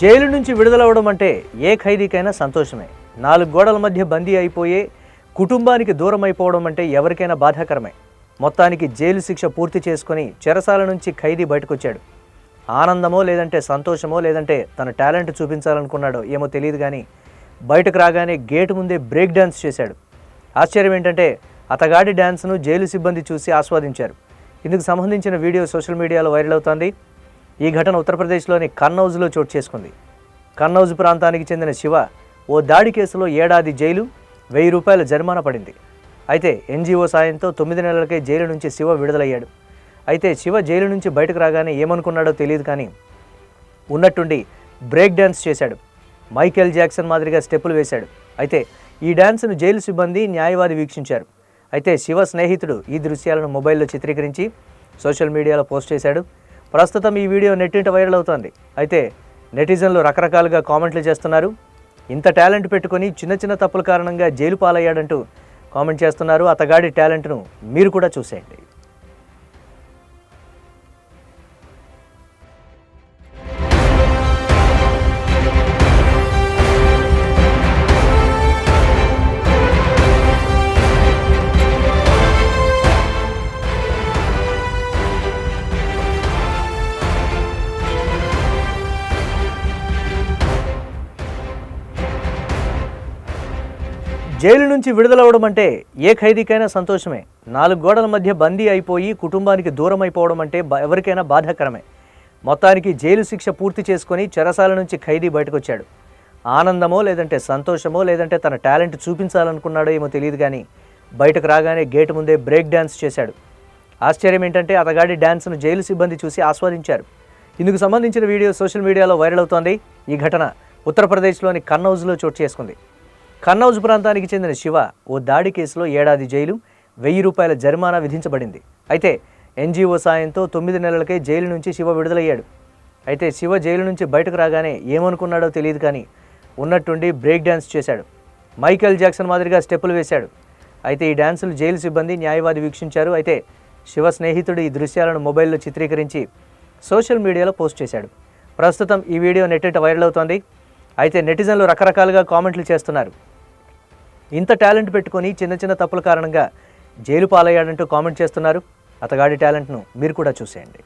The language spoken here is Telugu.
జైలు నుంచి విడుదలవడం అంటే ఏ ఖైదీకైనా సంతోషమే. నాలుగు గోడల మధ్య బందీ అయిపోయే కుటుంబానికి దూరం అయిపోవడం అంటే ఎవరికైనా బాధాకరమే. మొత్తానికి జైలు శిక్ష పూర్తి చేసుకొని చెరసాల నుంచి ఖైదీ బయటకొచ్చాడు. ఆనందమో లేదంటే సంతోషమో లేదంటే తన టాలెంట్ చూపించాలనుకున్నాడో ఏమో తెలియదు కానీ బయటకు రాగానే గేటు ముందే బ్రేక్ డ్యాన్స్ చేశాడు. ఆశ్చర్యం ఏంటంటే అతగాడి డ్యాన్స్ను జైలు సిబ్బంది చూసి ఆస్వాదించారు. ఇందుకు సంబంధించిన వీడియో సోషల్ మీడియాలో వైరల్ అవుతోంది. ఈ ఘటన ఉత్తరప్రదేశ్లోని కన్నౌజ్లో చోటు చేసుకుంది. కన్నౌజ్ ప్రాంతానికి చెందిన శివ ఓ దాడి కేసులో ఏడాది జైలు వెయ్యి రూపాయల జరిమానా పడింది. అయితే ఎన్జిఓ సాయంతో తొమ్మిది నెలలకే జైలు నుంచి శివ విడుదలయ్యాడు. అయితే శివ జైలు నుంచి బయటకు రాగానే ఏమనుకున్నాడో తెలియదు కానీ ఉన్నట్టుండి బ్రేక్ డ్యాన్స్ చేశాడు. మైకేల్ జాక్సన్ మాదిరిగా స్టెప్పులు వేశాడు. అయితే ఈ డ్యాన్స్ను జైలు సిబ్బంది న్యాయవాది వీక్షించారు. అయితే శివ స్నేహితుడు ఈ దృశ్యాలను మొబైల్లో చిత్రీకరించి సోషల్ మీడియాలో పోస్ట్ చేశాడు. ప్రస్తుతం ఈ వీడియో నెట్టింట వైరల్ అవుతోంది. అయితే నెటిజన్లు రకరకాలుగా కామెంట్లు చేస్తున్నారు. ఇంత టాలెంట్ పెట్టుకొని చిన్న చిన్న తప్పుల కారణంగా జైలు పాలయ్యాడంటూ కామెంట్ చేస్తున్నారు. అతగాడి టాలెంట్ను మీరు కూడా చూసేయండి. జైలు నుంచి విడుదలవడం అంటే ఏ ఖైదీకైనా సంతోషమే. నాలుగు గోడల మధ్య బందీ అయిపోయి కుటుంబానికి దూరం అయిపోవడం అంటే ఎవరికైనా బాధాకరమే. మొత్తానికి జైలు శిక్ష పూర్తి చేసుకొని చెరసాల నుంచి ఖైదీ బయటకొచ్చాడు. ఆనందమో లేదంటే సంతోషమో లేదంటే తన టాలెంట్ చూపించాలనుకున్నాడో ఏమో తెలియదు కానీ బయటకు రాగానే గేటు ముందే బ్రేక్ డ్యాన్స్ చేశాడు. ఆశ్చర్యం ఏంటంటే అతగాడి డ్యాన్స్ను జైలు సిబ్బంది చూసి ఆస్వాదించారు. ఇందుకు సంబంధించిన వీడియో సోషల్ మీడియాలో వైరల్ అవుతోంది. ఈ ఘటన ఉత్తరప్రదేశ్లోని కన్నౌజ్లో చోటు చేసుకుంది. కన్నౌజ్ ప్రాంతానికి చెందిన శివ ఓ దాడి కేసులో ఏడాది జైలు వెయ్యి రూపాయల జరిమానా విధించబడింది. అయితే ఎన్జిఓ సాయంతో తొమ్మిది నెలలకే జైలు నుంచి శివ విడుదలయ్యాడు. అయితే శివ జైలు నుంచి బయటకు రాగానే ఏమనుకున్నాడో తెలియదు కానీ ఉన్నట్టుండి బ్రేక్ డ్యాన్స్ చేశాడు. మైకేల్ జాక్సన్ మాదిరిగా స్టెప్పులు వేశాడు. అయితే ఈ డ్యాన్సులు జైలు సిబ్బంది న్యాయవాది వీక్షించారు. అయితే శివ స్నేహితుడు ఈ దృశ్యాలను మొబైల్లో చిత్రీకరించి సోషల్ మీడియాలో పోస్ట్ చేశాడు. ప్రస్తుతం ఈ వీడియో నెట్టింట వైరల్ అవుతోంది. అయితే నెటిజన్లు రకరకాలుగా కామెంట్లు చేస్తున్నారు. ఇంత టాలెంట్ పెట్టుకొని చిన్న చిన్న తప్పుల కారణంగా జైలు పాలయ్యాడంటూ కామెంట్ చేస్తున్నారు. అతగాడి టాలెంట్ను మీరు కూడా చూసేయండి.